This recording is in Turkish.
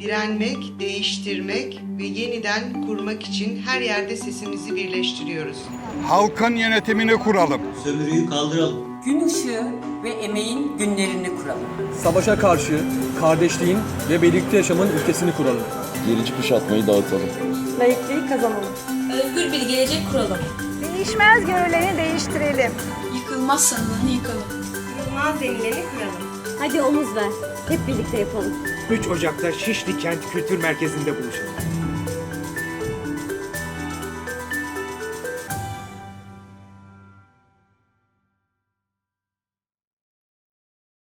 direnmek, değiştirmek ve yeniden kurmak için her yerde sesimizi birleştiriyoruz. Halkın yönetimini kuralım. Sömürüyü kaldıralım. Gün ışığı ve emeğin günlerini kuralım. Savaşa karşı kardeşliğin ve birlikte yaşamın ülkesini kuralım. Gerici kuşatmayı dağıtalım. layıklığı kazanalım. Özgür bir gelecek kuralım. Değişmez görülerini değiştirelim. Yıkılmaz sanılanı yıkalım. Yılmaz denileni kuralım. Hadi omuz ver. Hep birlikte yapalım. 3 Ocak'ta Şişli Kent Kültür Merkezi'nde buluşalım.